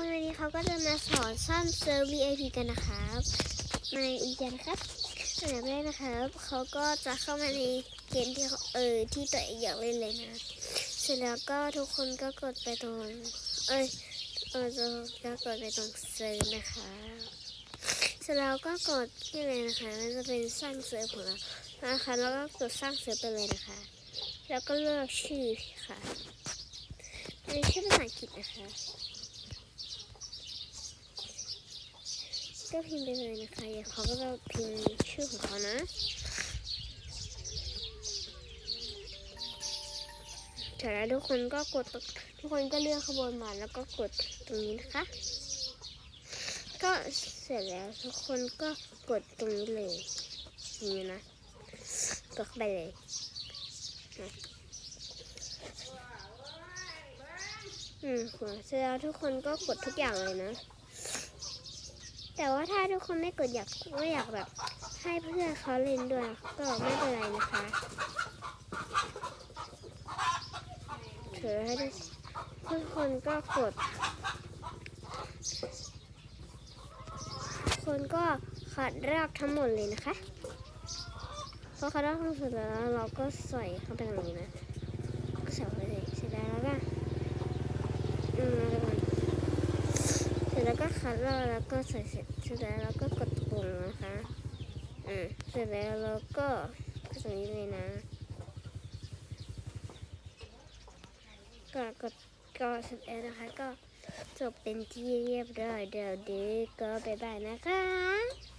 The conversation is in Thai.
วันนี้เขาก็จะมาสอนสร้างเซิร์ฟ VIP กันนะครับในอีกนครับอันดับแรกนะครับเขาก็จะเข้ามาในเกมที่เขาเออที่ตัวเองอยากเล่นเลยนะ เสร็จแล้วก็ทุกคนก็กดไปตรงเอ้ยเออจะก็กดไปตรงเซิร์ฟนะคะ เสร็จแล้วก็กดนี่เลยนะคะมันจะเป็นสร้างเซิร์ฟของเรานะคะแล้วก็กดสร้างเซิร์ฟไปเลยนะคะ แล้วก็เลือกชื่อค่ะเป็นชื่อภาษาอังกฤษนะคะ ก็พิมพ์ไปเลยนะคะเดี๋ยวเขาก็จะพิมพ์ชื่อของเขานะเสร็จแล้วทุกคนก็กดทุกคนก็เลือกขบวนมาแล้วก็กดตรงนี้นะคะ ก็เสร็จแล้วทุกคนก็กดตรงนี้เลยนี่นะกดเข้าไปเลยอืมเสร็จแล้วทุกคนก็กดทุกอย่างเลยนะ แต่ว่าถ้าทุกคนไม่กดอยากไม่อยากแบบ ให้เพื่อนเขาเล่นด้วย ก็ไม่เป็นไรนะคะเถือให้ทุกคนก็กด คนก็ขัดรากทั้งหมดเลยนะคะพอขัดรากทั้งหมดแล้วเราก็ใส่เข้าไปตรงนี้นะก็ใส่ไปเลยเสร็จแล้วก็อืมแล้วก็เส ร็จแล้วก็คัดรากแล้วก็ใส่เสร็จเสร็จแล้วเราก็กดปุ่มนะคะอืมเสร็จแล้วเราก็ตรงนี้เลยนะ ก็กดก็เสร็จแล้วนะคะก็จบเป็นที่เรียบร้อยเดี๋ยวดีกก็บ๊ายบายนะคะ